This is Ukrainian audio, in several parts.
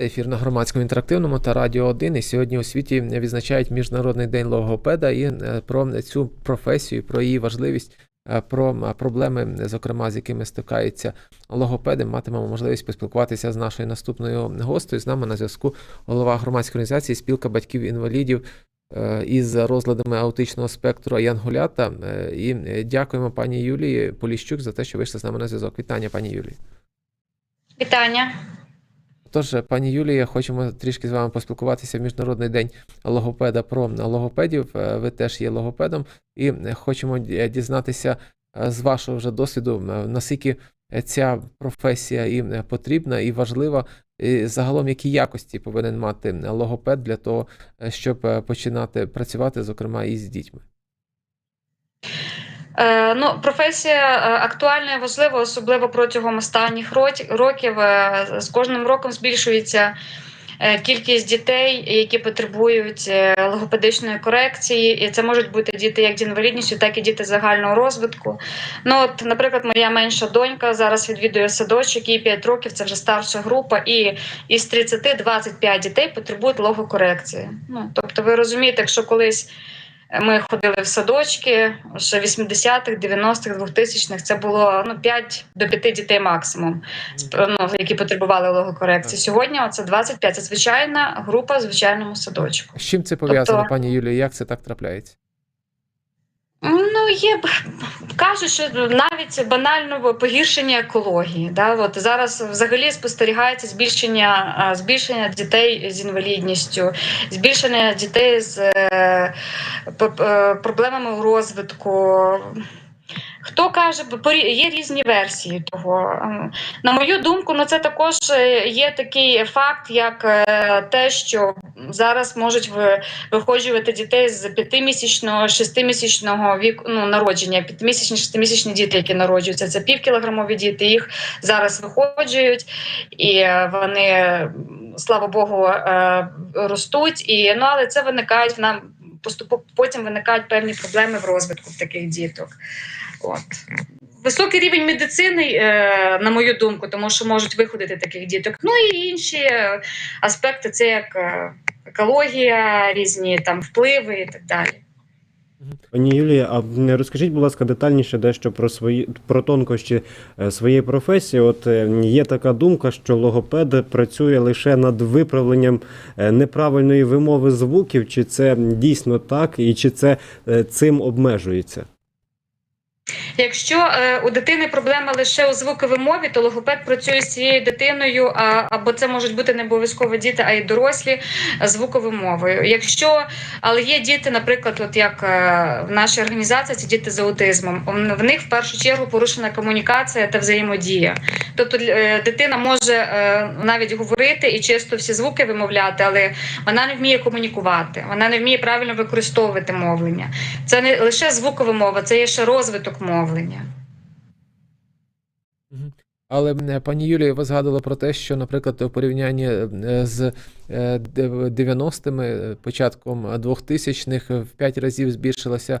Ефір на громадському інтерактивному та радіо 1. І сьогодні у світі відзначають Міжнародний день логопеда і е, про цю професію, про її важливість, е, про е, проблеми, зокрема, з якими стикаються логопеди. Матимемо можливість поспілкуватися з нашою наступною гостею. З нами на зв'язку голова громадської організації Спілка батьків інвалідів із розладами аутичного спектру Янгулята. І дякуємо пані Юлії Поліщук за те, що вийшли з нами на зв'язок. Вітання, пані Юлії. Вітання. Тож, пані Юлія, хочемо трішки з вами поспілкуватися в Міжнародний день логопеда про логопедів. Е, Ви теж є логопедом, і е, хочемо дізнатися е, з вашого вже досвіду, наскільки ця професія і потрібна, і важлива, і загалом які якості повинен мати логопед для того, щоб починати працювати, зокрема, із дітьми. Е, ну, професія е, актуальна і важлива, особливо протягом останніх років. Е, З кожним роком збільшується кількість дітей, які потребують логопедичної корекції. І це можуть бути діти як з інвалідністю, так і діти загального розвитку. Ну, от, наприклад, моя менша донька зараз відвідує садочок, їй 5 років, це вже старша група, і із 30-25 дітей потребують логокорекції. Ну, тобто, ви розумієте, якщо колись. Ми ходили в садочки ще 80-х, 90-х, 2000-х. Це було ну 5 до 5 дітей максимум, ну, які потребували логокорекції. Сьогодні це 25. Це звичайна група в звичайному садочку. З чим це пов'язано, Тобто- пані Юлія? Як це так трапляється? Ну, є кажуть, що навіть банально погіршення екології. Да? От зараз взагалі спостерігається збільшення, збільшення дітей з інвалідністю, збільшення дітей з е, п- проблемами у розвитку. Хто каже, є різні версії того. Ем, На мою думку, ну це також е, є такий факт, як е, те, що зараз можуть ви- виходжувати дітей з п'ятимісячного, шестимісячного віку ну, народження. П'ятимісячні, шестимісячні діти, які народжуються, це півкілограмові діти. Їх зараз виходжують, і вони, слава Богу, е, ростуть. І ну, але це виникають в нам поступово потім виникають певні проблеми в розвитку таких діток. От. Високий рівень медицини, е, на мою думку, тому що можуть виходити таких діток. Ну і інші е, аспекти, це як е, екологія, різні там впливи і так далі. Пані Юлія, а розкажіть, будь ласка, детальніше дещо про свої про тонкощі своєї професії. От є така думка, що логопед працює лише над виправленням неправильної вимови звуків. Чи це дійсно так, і чи це цим обмежується? Якщо е, у дитини проблема лише у звуковій мові, то логопед працює з цією дитиною, або це можуть бути не обов'язково діти, а й дорослі е, звуковою мовою. Якщо але є діти, наприклад, от як е, в нашій організації, це діти з аутизмом. В них в першу чергу порушена комунікація та взаємодія. Тобто дитина може навіть говорити і чисто всі звуки вимовляти, але вона не вміє комунікувати, вона не вміє правильно використовувати мовлення. Це не лише звукова мова, це є ще розвиток мовлення. Але пані Юлія, ви згадували про те, що, наприклад, у порівнянні е, з е, 90-ми, е, початком 2000-х в 5 разів збільшилася е,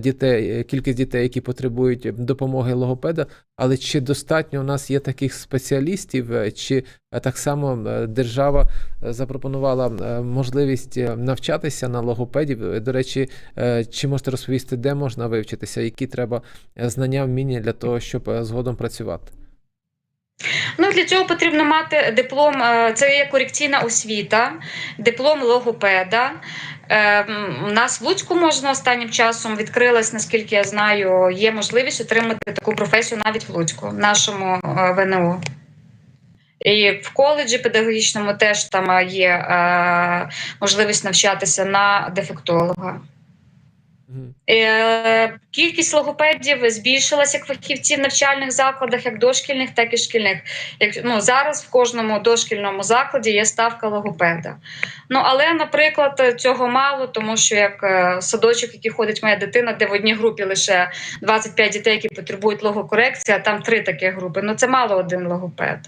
дітей, е, кількість дітей, які потребують допомоги логопеда. Але чи достатньо у нас є таких спеціалістів, е, чи е, так само е, держава е, запропонувала е, можливість е, навчатися на логопедів? Е, До речі, е, чи можете розповісти, де можна вивчитися, які треба е, знання, вміння для того, щоб е, згодом працювати? Ну для цього потрібно мати диплом. е, Це є корекційна освіта, диплом логопеда. Е, У нас в Луцьку можна останнім часом відкрилась, наскільки я знаю, є можливість отримати таку професію навіть в Луцьку, в нашому е, ВНУ. І в коледжі педагогічному теж там є можливість навчатися на дефектолога. Е, Кількість логопедів збільшилася як фахівців в навчальних закладах, як дошкільних, так і шкільних. Як ну зараз в кожному дошкільному закладі є ставка логопеда. Ну але, наприклад, цього мало, тому що як е, садочок, який ходить моя дитина, де в одній групі лише 25 дітей, які потребують логокорекції, а там три такі групи. Ну це мало один логопед.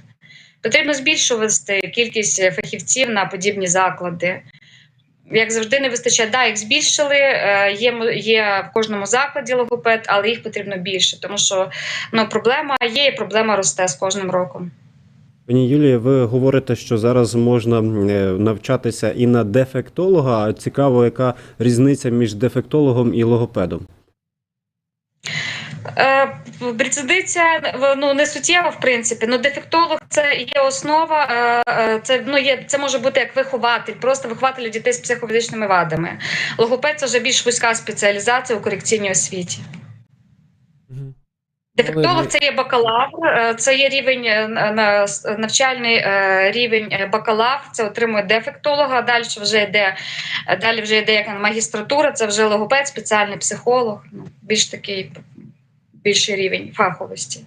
Потрібно збільшувати кількість фахівців на подібні заклади. Як завжди, не вистачає. Да, їх збільшили. е, Є, є в кожному закладі логопед, але їх потрібно більше, тому що ну, проблема є, і проблема росте з кожним роком. Пані Юлія, ви говорите, що зараз можна е, навчатися і на дефектолога. Цікаво, яка різниця між дефектологом і логопедом? Е, Різниця ну не суттєва, в принципі. Ну, дефектолог це є основа. е, е, Це ну є це може бути як вихователь, просто вихователь дітей з психофізичними вадами. Логопед це вже більш вузька спеціалізація у корекційній освіті. Дефектолог це є бакалавр, е, це є рівень е, на- на- навчальний е, рівень е, бакалавр. Це отримує дефектолога. Далі вже йде далі вже йде як магістратура. Це вже логопед, спеціальний психолог. Ну більш такий більший рівень фаховості.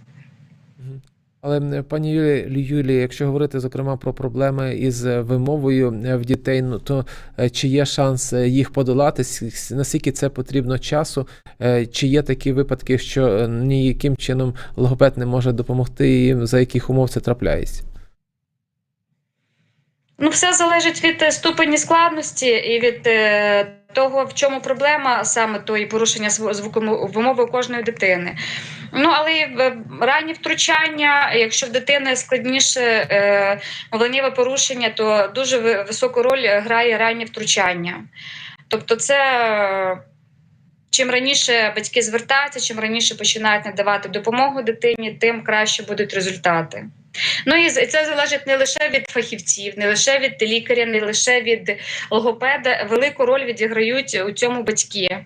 Але пані Юлі, Юлі, якщо говорити зокрема про проблеми із вимовою е, в дітей, ну то е, чи є шанс е, їх подолати? Наскільки це потрібно часу? Чи є такі випадки, що ніяким чином логопед не може допомогти їм, за яких умов це трапляється? Ну, все залежить від ступені складності і від того, в чому проблема саме тої порушення зв- звуковимови кожної дитини. Ну, але е, ранні втручання, якщо в дитини складніше е, мовленнєве порушення, то дуже високу роль грає раннє втручання. Тобто, це чим раніше батьки звертаються, чим раніше починають надавати допомогу дитині, тим краще будуть результати. Ну і це залежить не лише від фахівців, не лише від лікаря, не лише від логопеда. Велику роль відіграють у цьому батьки.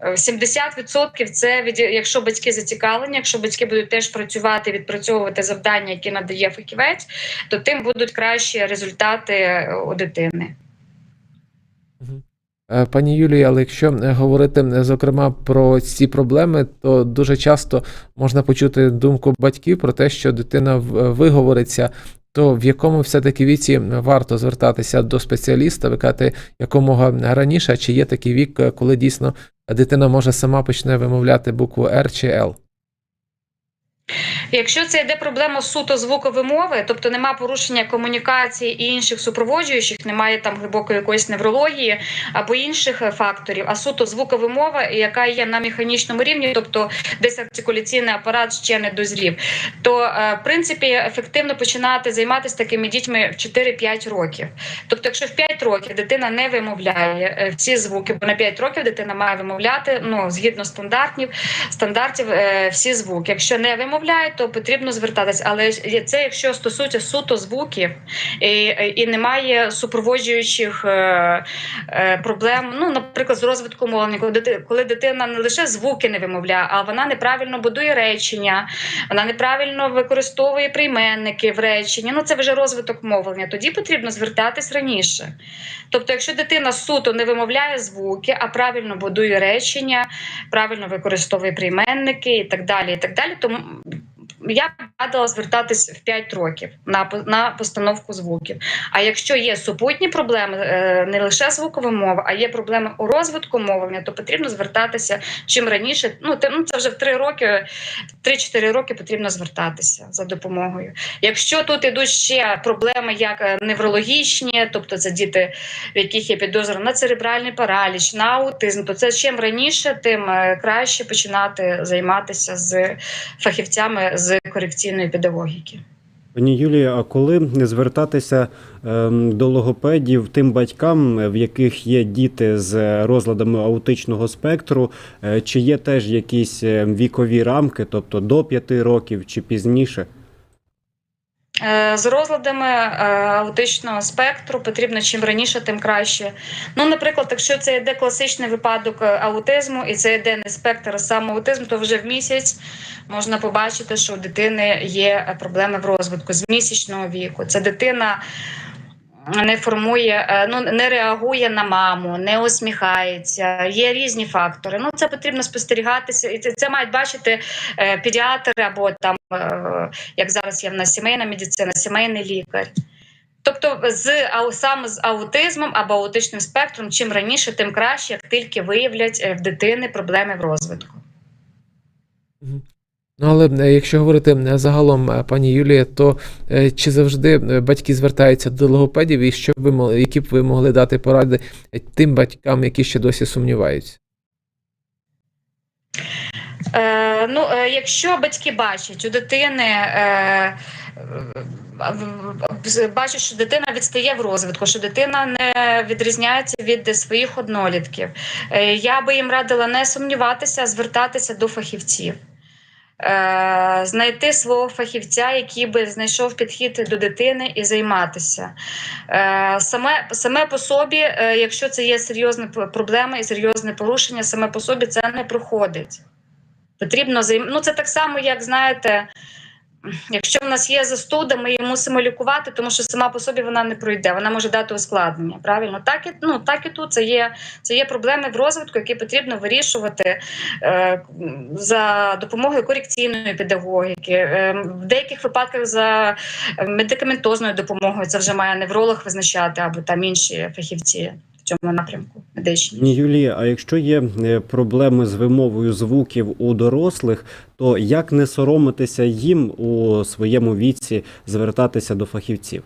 Е, 70% це від якщо батьки зацікавлені, якщо батьки будуть теж працювати, відпрацьовувати завдання, які надає фахівець, то тим будуть кращі результати е, у дитини. Е, Пані Юлії, але якщо е, говорити е, зокрема про ці проблеми, то дуже часто можна почути думку батьків про те, що дитина виговориться, то в якому все-таки віці варто звертатися до спеціаліста, викати якомога раніше, чи є такий вік, коли дійсно дитина може сама почне вимовляти букву Р чи Л? Якщо це йде проблема суто звукової мови, тобто нема порушення комунікації і інших супроводжуючих, немає там глибокої якоїсь неврології або інших е, факторів, а суто звукова мова, яка є на механічному рівні, тобто десь артикуляційний апарат ще не дозрів, то е, в принципі ефективно починати займатися такими дітьми в 4-5 років. Тобто, якщо в 5 років дитина не вимовляє е, всі звуки, бо на 5 років дитина має вимовляти ну згідно стандартів, стандартів всі звуки. Якщо не вимовляє, то потрібно звертатись. Але це якщо стосується суто звуків і, і немає супроводжуючих е, е, проблем. Ну, наприклад, з розвитком мовлення, коли дити- коли дитина не лише звуки не вимовляє, а вона неправильно будує речення, вона неправильно використовує прийменники в реченні. Ну це вже розвиток мовлення. Тоді потрібно звертатись раніше. Тобто, якщо дитина суто не вимовляє звуки, а правильно будує речення, правильно використовує прийменники і так далі, і так далі, то м, я радила звертатись в 5 років на, на постановку звуків. А якщо є супутні проблеми, е, не лише звукова мова, а є проблеми у розвитку мовлення, то потрібно звертатися чим раніше. Ну, ну це вже в 3 роки, 3-4 роки потрібно звертатися за допомогою. Якщо тут ідуть ще проблеми, як е, неврологічні, тобто це діти, в яких є підозра на церебральний параліч, на аутизм, то це чим раніше, тим е, краще починати займатися з фахівцями з корекційної педагогіки. Пані Юлія, а коли звертатися ем, до логопедів тим батькам, в яких є діти з розладами аутичного спектру, е, чи є теж якісь е, вікові рамки, тобто до 5 років чи пізніше? Е, З розладами е, аутичного спектру потрібно чим раніше, тим краще. Ну, наприклад, якщо це йде класичний випадок е, аутизму, і це йде не спектр, а сам аутизм, то вже в місяць можна побачити, що у дитини є проблеми в розвитку з місячного віку. Це дитина. Не формує, е, ну не реагує на маму, не усміхається. Є різні фактори. Ну це потрібно спостерігатися, і це, це мають бачити е, педіатри або там, е, як зараз є в нас сімейна медицина, сімейний лікар. Тобто, з саме з аутизмом або аутичним спектром, чим раніше, тим краще, як тільки виявлять в дитини проблеми в розвитку. Ну, але е, якщо говорити е, загалом, е, пані Юлія, то чи завжди батьки звертаються до логопедів, і що ви які б ви могли дати поради тим батькам, які ще досі сумніваються? Е, ну, якщо батьки бачать у дитини е, бачу, що дитина відстає в розвитку, що дитина не відрізняється від своїх однолітків. Я би їм радила не сумніватися, а звертатися до фахівців. Е, Знайти свого фахівця, який би знайшов підхід до дитини і займатися. Е, Саме, саме по собі, е, якщо це є серйозна проблема і серйозне порушення, саме по собі це не проходить. Потрібно займ... Ну, це так само, як знаєте, якщо в нас є застуда, ми її мусимо лікувати, тому що сама по собі вона не пройде, вона може дати ускладнення. Правильно, так і ну так і тут це є, це є проблеми в розвитку, які потрібно вирішувати е, за допомогою корекційної педагогіки. Е, в деяких випадках за медикаментозною допомогою це вже має невролог визначати або там інші фахівці в цьому напрямку медичні. Ні, Юлія, а якщо є е, проблеми з вимовою звуків у дорослих, то як не соромитися їм у своєму віці звертатися до фахівців?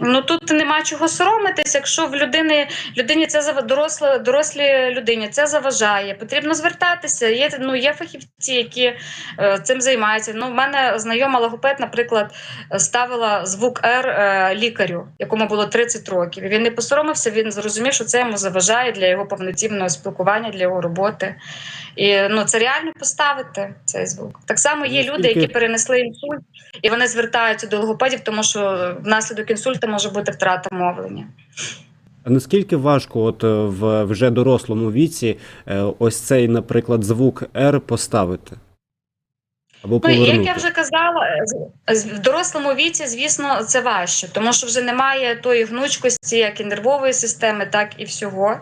Ну тут нема чого соромитись, якщо в людини людині це зав... доросла, дорослій людині це заважає. Потрібно звертатися. Є ну є фахівці, які е, цим займаються. Ну, в мене знайома логопед, наприклад, ставила звук Р е, лікарю, якому було 30 років. І Він не посоромився. Він зрозумів, що це йому заважає для його повноцінного спілкування, для його роботи. І ну це реально поставити цей звук. Так само є люди, які перенесли інсульт, і вони звертаються до логопедів, тому що внаслідок інсульту може бути втрата мовлення. А наскільки важко, от е, в вже дорослому віці, е, ось цей, наприклад, звук R поставити? Або Ну, як я вже казала, з- в дорослому віці, звісно, це важче, тому що вже немає тої гнучкості, як і нервової системи, так і всього.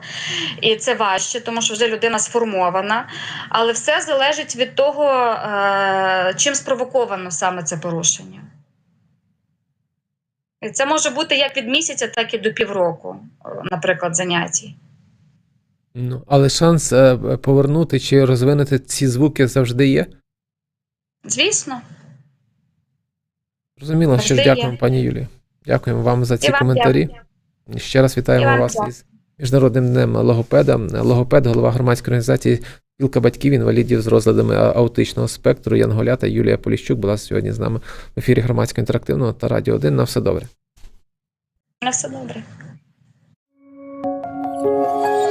І це важче, тому що вже людина сформована. Але все залежить від того, е, чим спровоковано саме це порушення. Це може бути як від місяця, так і до півроку, наприклад, заняття. Ну, але шанс е, повернути чи розвинути ці звуки завжди є. Звісно. Зрозуміло, що ж дякуємо, пані Юлії. Дякуємо вам за ці вам коментарі. дякую. Ще раз вітаємо вас дякую. із Міжнародним днем логопеда. Логопед, голова громадської організації Спілка батьків інвалідів з розладами аутичного спектру Янголя та Юлія Поліщук була сьогодні з нами в ефірі громадського інтерактивного та радіо 1. На все добре. На все добре.